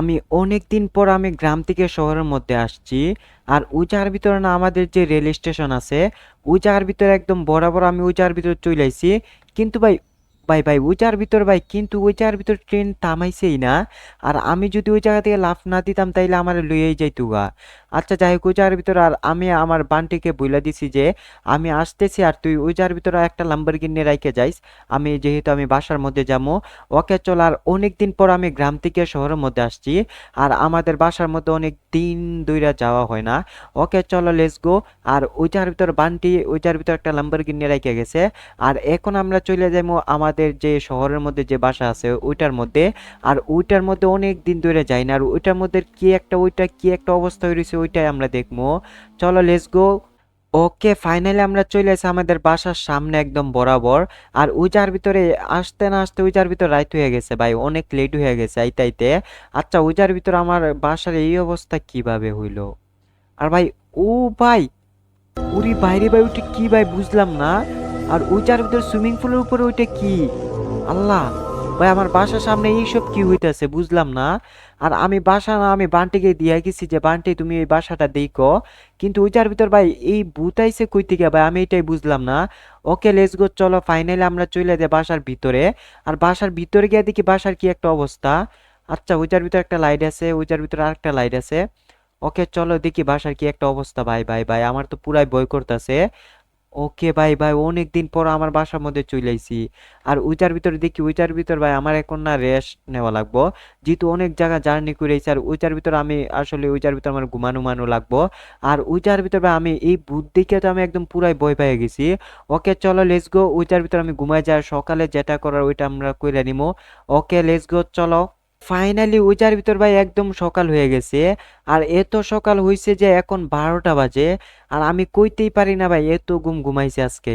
আমি অনেক দিন পর আমি গ্রাম থেকে শহরের মধ্যে আসছি। আর উজার ভিতরে না আমাদের যে রেল স্টেশন আছে উজার ভিতরে একদম বরাবর আমি উজার ভিতরে চলে আইছি। কিন্তু ভাই ভাই ভাই ওই জায়গার ভিতর ভাই, কিন্তু ওই জায়গার ভিতর ট্রেন থামাইছেই না। আর আমি যদি ওই জায়গা থেকে লাফ না দিতাম, তাইলে আমার লইয়াই যাইতো গা। আচ্ছা যাই হোক ওই জায়গার ভিতর আর আমি আমার বান্টিকে বইলা দিছি যে, আমি আসতেছি আর তুই ওই জায়গার ভিতরে একটা লাম্বারগিনি রাইখে যাইস। আমি যেহেতু আমি বাসার মধ্যে যাব ওকে চল আর অনেক দিন পর আমি গ্রাম থেকে শহরের মধ্যে আসছি। আর আমাদের বাসার মধ্যে অনেক দিন দইরা যাওয়া হয় না। ওকে চলো লেস গো আর ওইটার ভিতর বান্টি, ওইটার ভিতর একটা লাম্বারগিনি রেখে গেছে। আর এখন আমরা চলে যাব আমাদের যে শহরের মধ্যে যে বাসা আছে, ওইটার মধ্যে। আর ওইটার মধ্যে অনেক দিন ধরে যাই না, আর ওইটার মধ্যে কি একটা, ওইটা কি একটা অবস্থা হয়েছে ওইটাই আমরা দেখব। চলো লেটস গো ওকে ফাইনালি আমরা চলে এসে আমাদের বাসার সামনে একদম বরাবর। আর যার ভিতরে আসতে না আসতে যার ভিতর রাইত হয়ে গেছে ভাই, অনেক লেট হয়ে গেছে আইতাইতে আচ্ছা যার ভিতর আমার বাসার এই অবস্থা কীভাবে হইল? আর ভাই, ও ভাই উরি বাইরে ভাই, ওইটা কি ভাই, বুঝলাম না। আর ওই যার ভিতর সুইমিং পুলের উপরে ওইটা কি? আল্লাহ, ভাই, আমার বাসার সামনে এইসব কি হইতেছে বুঝলাম না। আর আমি বাসা না, আমি বান্টিকে দিয়ে গেছি যে, বান্টি, তুমি এই বাসাটা দেখো। কিন্তু ওইটার ভিতর, ভাই, এই ভূত আইছে কই থেকে ভাই, আমি এটাই বুঝলাম না। ওকে, লেটস গো, চলো, ফাইনালি আমরা চলে যাই বাসার ভিতরে। আর বাসার ভিতরে গিয়ে দেখি বাসার কি একটা অবস্থা। আচ্ছা ওইটার ভিতরে একটা লাইট আছে, ওইটার ভিতরে আরেকটা লাইট আছে। ওকে, চলো, দেখি বাসার কি একটা অবস্থা, ভাই ভাই ভাই, আমার তো পুরাই ভয় করতেছে। ওকে ভাই ভাই অনেক দিন পর আমার বাসার মধ্যে চলে আইছি। আর ওইটার ভিতরে দেখি, ওইটার ভিতর ভাই আমার এখন না রেস্ট নেওয়া লাগবো। যেহেতু অনেক জায়গা জার্নি করে আর ওইটার ভিতর আমি আসলে, ওইটার ভিতর আমার ঘুমানো মানো লাগবো। আর ওইটার ভিতর ভাই আমি এই দেখে তো আমি একদম পুরাই ভয় পেয়ে গেছি। ওকে, চলো লেস গো ওইটার ভিতর আমি ঘুমাই যাই, সকালে যেটা করার ওইটা আমরা কইরা নিমো। ওকে লেস গো চলো। ফাইনালি ওইটার ভিতর ভাই একদম সকাল হয়ে গেছে। আর এত সকাল হয়েছে যে এখন বারোটা বাজে। আর আমি কইতেই পারি না ভাই, এত ঘুম ঘুমাইছে আজকে।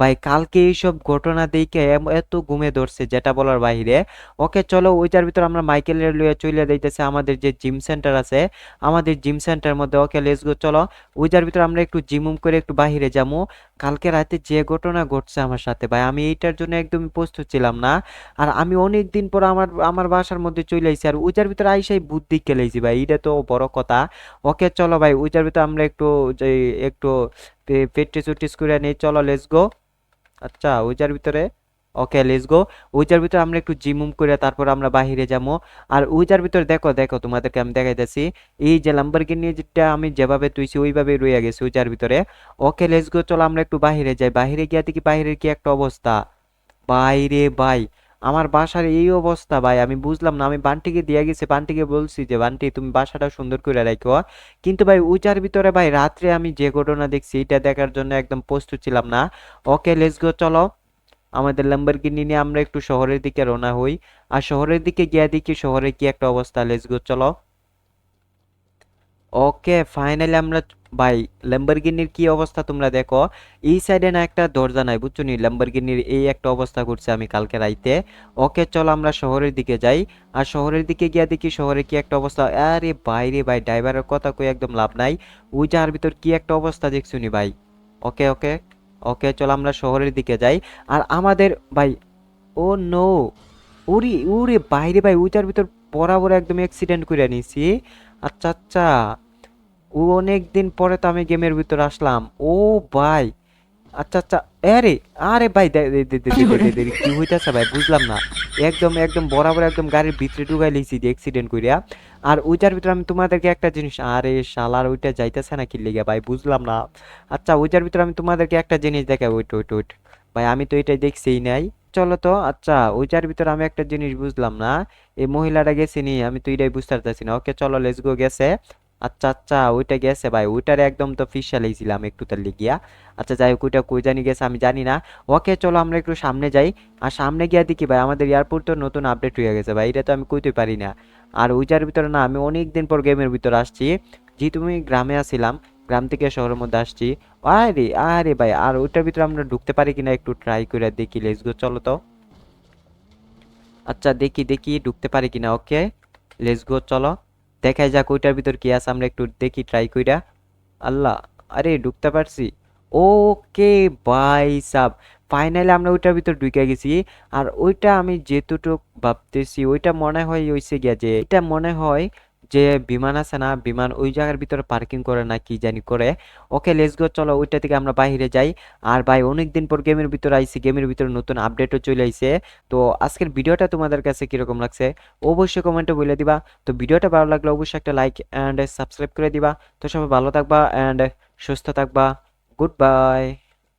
ভাই, কালকে এইসব ঘটনা দেখে এত ঘুমে ধরছে যেটা বলার বাইরে ওকে চলো, ওইটার ভিতর আমরা মাইকেলের লইয়া চলে যাইতেছে, আমাদের যে জিম সেন্টার আছে, আমাদের জিম সেন্টার মধ্যে। ওকে লেস গো চলো। ওইটার ভিতর আমরা একটু জিম উম করে একটু বাহিরে যাব কালকে রাতে যে ঘটনা ঘটছে আমার সাথে, ভাই, আমি এইটার জন্য একদমই প্রস্তুত ছিলাম না। আর আমি অনেক দিন পর আমার আমার বাসার মধ্যে চলে আইছি, আর ওইটার ভিতরে আইসাই বুদ্ধি খেলেছি ভাই এটা তো বড় কথা। ওকে, চলো, ভাই, ওইটার ভিতরে আমরা একটু যে, একটু পেট্রিস উটিস করে নিই। চলো লেস গো আচ্ছা ওইটার ভিতরে ওকে লেস গো ওইটার ভিতরে আমরা একটু জিম উম করে তারপর আমরা বাহিরে যাব। আর ওইটার ভিতরে দেখো দেখো, তোমাদেরকে আমি দেখাইতেছি। এই যে লাম্বরগিনি যেটা আমি যেভাবে তুইছি ওইভাবে রয়ে গেছি ওইটার ভিতরে। ওকে লেস গো চলো আমরা একটু বাহিরে যাই। বাহিরে গিয়া দেখি বাহিরের কি একটা অবস্থা। বাইরে ভাই আমার বাসার এই অবস্থা ভাই, আমি বুঝলাম না, আমি বান্টিকে দিয়ে গেছি, বান্টিকে বলছি যে, বান্টি, তুমি বাসাটা সুন্দর করে রাখো কিন্তু ভাই উচার ভিতরে ভাই, রাত্রে আমি যে ঘটনা দেখছি, এটা দেখার জন্য একদম প্রস্তুত ছিলাম না। ওকে লেস গো চলো। আমাদের ল্যাম্বরগিনি নিয়ে আমরা একটু শহরের দিকে রওনা হই। আর শহরের দিকে গিয়ে দেখি শহরে কি একটা অবস্থা লেস গো চলো। ওকে ফাইনালি আমরা ভাই ল্যাম্বরগিনির কি অবস্থা তোমরা দেখো? এই সাইডে না একটা দরজা নাই, বুঝছ নি? ল্যাম্বরগিনির এই একটা অবস্থা করছে আমি কালকে রাইতে। ওকে চলো আমরা শহরের দিকে যাই। আর শহরের দিকে গিয়া দেখি শহরে কি একটা অবস্থা। আরে বাইরে ভাই ড্রাইভারের কথা কই একদম লাভ নাই। ওই যার ভিতর কি একটা অবস্থা দেখছ নি ভাই? ওকে ওকে ওকে চলো আমরা শহরের দিকে যাই। আর আমাদের ভাই, ও নো ওরে ওরে বাইরে ভাই ওইটার ভিতর বরাবর একদম অ্যাক্সিডেন্ট করে নিছি। আচ্ছা আচ্ছা। ও অনেক দিন পরে তো আমি গেমের ভিতরে আসলাম। ও ভাই। আচ্ছা আচ্ছা। আরে আরে ভাই কি হইতেছে ভাই? বুঝলাম না। একদম একদম বরাবর একদম গাড়ির ভিতরে ঢুকাই লিছি যে অ্যাক্সিডেন্ট করিয়া আর ওইটার ভিতরে আমি তোমাদেরকে একটা জিনিস আরে শালার, ওইটা যাইতেছে না কি লেগে ভাই? বুঝলাম না। আচ্ছা ওইটার ভিতরে আমি তোমাদেরকে একটা জিনিস দেখাই। Wait wait wait. ভাই, আমি তো এটা দেখছিই নাই। চলো তো আচ্ছা ওইটার ভিতরে আমি একটা জিনিস বুঝলাম না। এই মহিলাটা গেছিনি আমি তো এটাই বুঝতে পারতেছি না। ওকে, চলো লেস গো গেছে। আচ্ছা আচ্ছা ওইটা গেছে ভাই, ওইটার একদম তো ফিসালাইছিলাম একটু তার লিগিয়া আচ্ছা যাই হোক, ওইটা কই জানি গেছে, আমি জানি না। ওকে, চলো আমরা একটু সামনে যাই। আর সামনে গিয়ে দেখি ভাই, আমাদের এয়ারপোর্ট তো নতুন আপডেট হয়ে গেছে ভাই, এটা তো আমি কইতে পারি না। আর ওইটার ভিতরে না, আমি অনেক দিন পর গেমের ভিতরে আসছি। যে তুমি গ্রামে আসছিলাম গ্রাম থেকে শহরের মধ্যে আসছি। আরে আরে ভাই, আর ওইটার ভিতরে আমরা ঢুকতে পারি কিনা একটু ট্রাই করে দেখি লেটস গো চলো তো। আচ্ছা দেখি দেখি, ঢুকতে পারি কিনা ওকে লেটস গো চলো। দেখাই যাক ওইটার ভিতর কি আছে, আমরা একটু দেখি ট্রাই কইরা। আল্লাহ, আরে ঢুকতে পারছি। Okay bye sub. ফাইনালি আমরা ওইটার ভিতর ঢুকে গেছি। আর ওইটা আমি যেতুটুক ভাবতেছি, ওইটা মনে হয় হইছে গিয়া যে, এটা মনে হয় যে বিমান আছে না, বিমান ওই জায়গার ভিতরে পার্কিং করে না কি জানি করে। ওকে লেস গো চলো ওইটা থেকে আমরা বাইরে যাই। আর ভাই অনেক দিন পর গেমের ভিতরে আইছি গেমের ভিতরে নতুন আপডেটও চলে আইছে। তো আজকের ভিডিওটা তোমাদের কাছে কীরকম লাগছে অবশ্যই কমেন্টে বলে দিবা। তো ভিডিওটা ভালো লাগলে অবশ্যই একটা লাইক অ্যান্ড সাবস্ক্রাইব করে দিবা। তো সবাই ভালো থাকবা অ্যান্ড সুস্থ থাকবা। Good bye